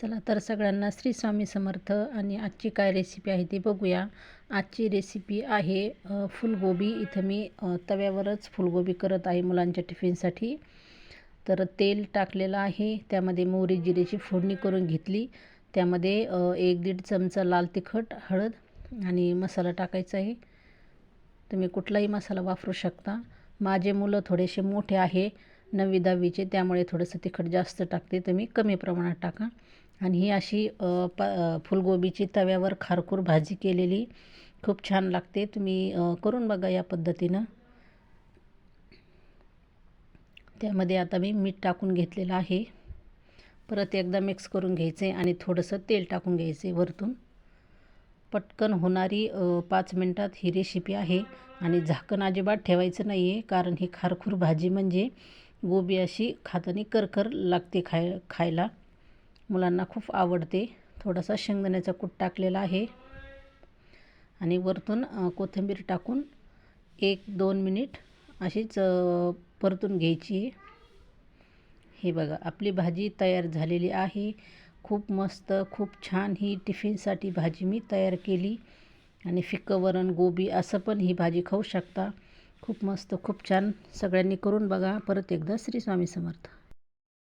चला तर सगळ्यांना श्री स्वामी समर्थ आणि आजची काय रेसिपी आहे ती बघूया. आजची रेसिपी आहे फुलगोबी. इथं मी तव्यावरच फुलगोबी करत आहे मुलांच्या टिफिनसाठी तर तेल टाकलेलं आहे त्यामध्ये मोहरी जिरेची फोडणी करून घेतली. त्यामध्ये एक दीड चमचा लाल तिखट हळद आणि मसाला टाकायचा आहे. तुम्ही कुठलाही मसाला वापरू शकता. माझे मुलं थोडेसे मोठे आहे नववी दहावीचे त्यामुळे थोडंसं तिखट जास्त टाकते. तुम्ही कमी प्रमाणात टाका. आणि ही अशी प फुलगोबीची तव्यावर खारखूर भाजी केलेली खूप छान लागते. तुम्ही करून बघा या पद्धतीनं. त्यामध्ये आता मी मीठ टाकून घेतलेलं आहे. परत एकदा मिक्स करून घ्यायचं आहे आणि थोडंसं तेल टाकून घ्यायचं वरतून. पटकन होणारी पाच मिनटात ही रेसिपी आहे आणि झाकण अजिबात ठेवायचं नाही आहे कारण ही खारखूर भाजी म्हणजे गोबी अशी खातानी करकर लागते खाय खायला. मुलांना खूप आवडते. थोडासा शेंगदाण्याचा कूट टाकलेला आहे. आणि वरतून कोथिंबीर टाकून एक दोन मिनिट अशीच परतून घ्यायची आहे. हे बघा आपली भाजी तयार झालेली आहे. खूप मस्त खूप छान ही टिफिनसाठी भाजी मी तयार केली. आणि फिक्कं वरण गोबी असं पण ही भाजी खाऊ शकता. खूप मस्त खूप छान सगळ्यांनी करून बघा. परत एकदा श्री स्वामी समर्थ.